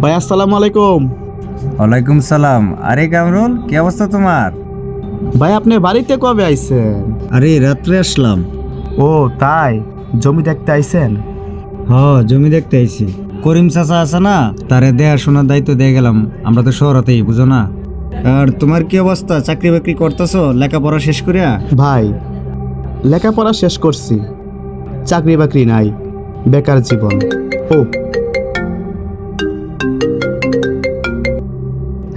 ভাই আসসালামু আলাইকুম। ওয়ালাইকুম সালাম। আরে কামরুল কি অবস্থা তোমার? ভাই আপনি বাড়িতে কবে আইছেন? আরে রাত্রে আসলাম। ও তাই? জমি দেখতে আইছেন? হ জমি দেখতে আইছি। করিম চাচা আছে না? তারে দেয়া শোনার দায়িত্ব দিয়ে গেলাম। আমরা তো শহরতেই বুঝো না? আর তোমার কি অবস্থা? চাকরি বাকরি করতেছো? লেখাপড়া শেষ করিয়া? ভাই লেখাপড়া শেষ করছি। চাকরি বাকরি নাই। বেকার জীবন। ও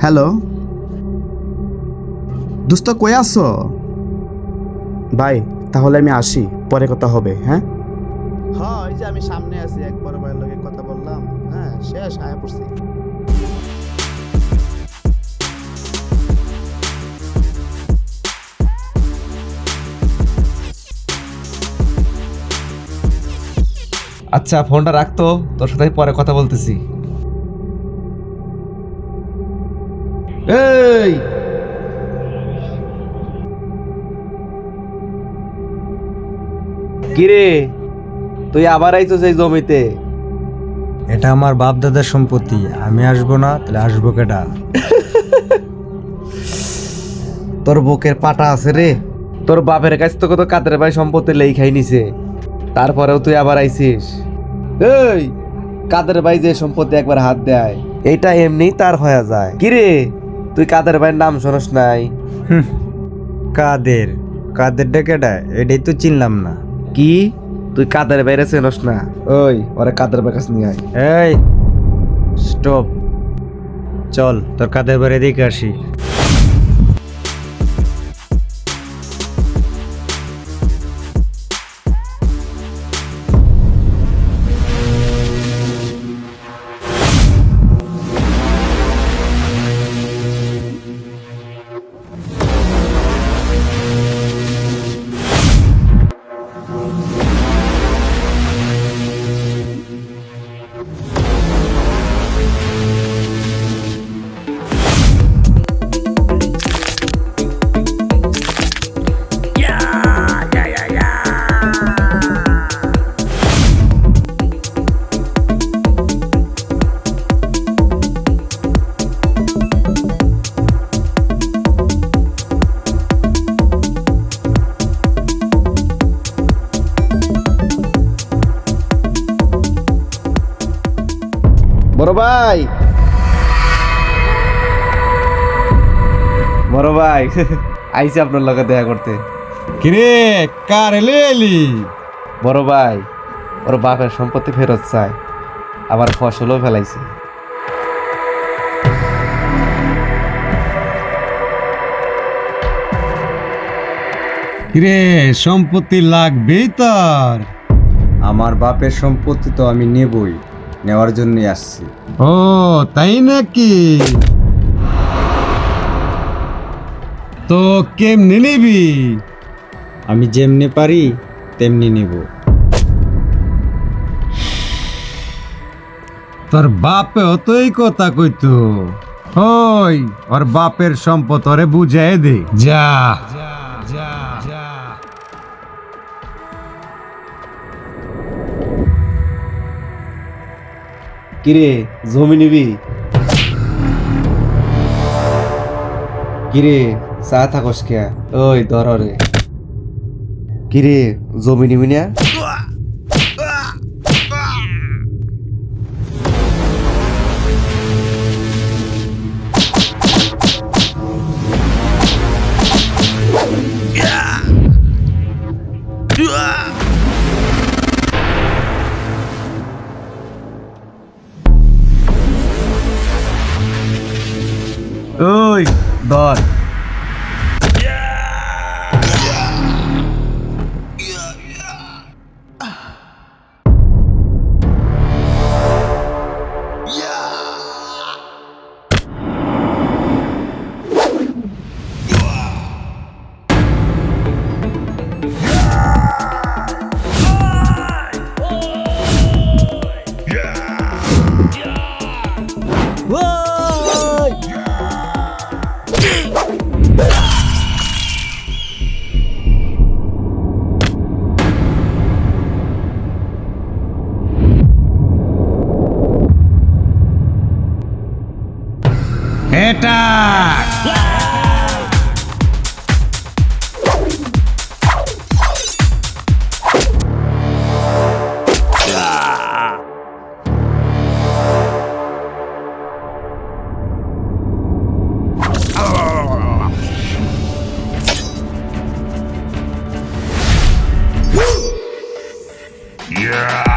হ্যালো? দোস্ত কই আছো? ভাই তাহলে আমি আসি পরে কথা হবে হ্যাঁ? হ্যাঁ এই যে আমি সামনে আছি এক বড় ভাইয়ের লগে কথা বললাম হ্যাঁ শেষ আয়া পড়ছি। আচ্ছা ফোনটা রাখতো তোর সাথে পরে কথা বলতেছি। এই। কিরে তুই আবার আইছস এই জমিতে? এটা আমার বাপ দাদার সম্পত্তি আমি আসব না তাহলে আসব কেটা তোর বুকের পাটা আছে রে। তোর বাপের কাছ থেকে তো কাদের ভাই সম্পত্তি লেই খাই নিছে। তারপরেও তুই আবার আইছিস। এই। কাদের ভাই যে সম্পত্তি একবার হাত দেয় এটা এমনি তার হয়ে যায়। কিরে তুই কাদের ভাইয়ের নাম শোনস নাই? কাদের? কাদের ডেকেটা এটাই তো চিনলাম না। কি? তুই কাদের বাইরে চেনস না? ওই ওরে কাদের ভাই কাছে নিয়ে আয়। এই স্টপ। চল তোর কাদের বাইরে দেখে আসি। বড় ভাই। বড় ভাই আইছি আপনার লগে দেখা করতে। কিরে কার এলে এলি? বড় ভাই ওর বাপের সম্পত্তি ফেরত চায় আবার ফসলও ফেলাইছে। কিরে সম্পত্তি লাগবেই তার। আমার বাপের সম্পত্তি তো আমি নেবই। নেওয়ার জন্যই আসছি। ও তাই নাকি? তো কেমনে নিবি? আমি যেমনি পারি তেমনি নেব। তোর বাপেও তো এই কথা কইতো। ওই ওর বাপের সম্পদ ওরে বুঝাই দে। যা। কিরে জমি নিবি? কিরে চা থাকস কে ওই দর রে। কিরে জমি নিবি না? ওই অ্যাটাক Yeah!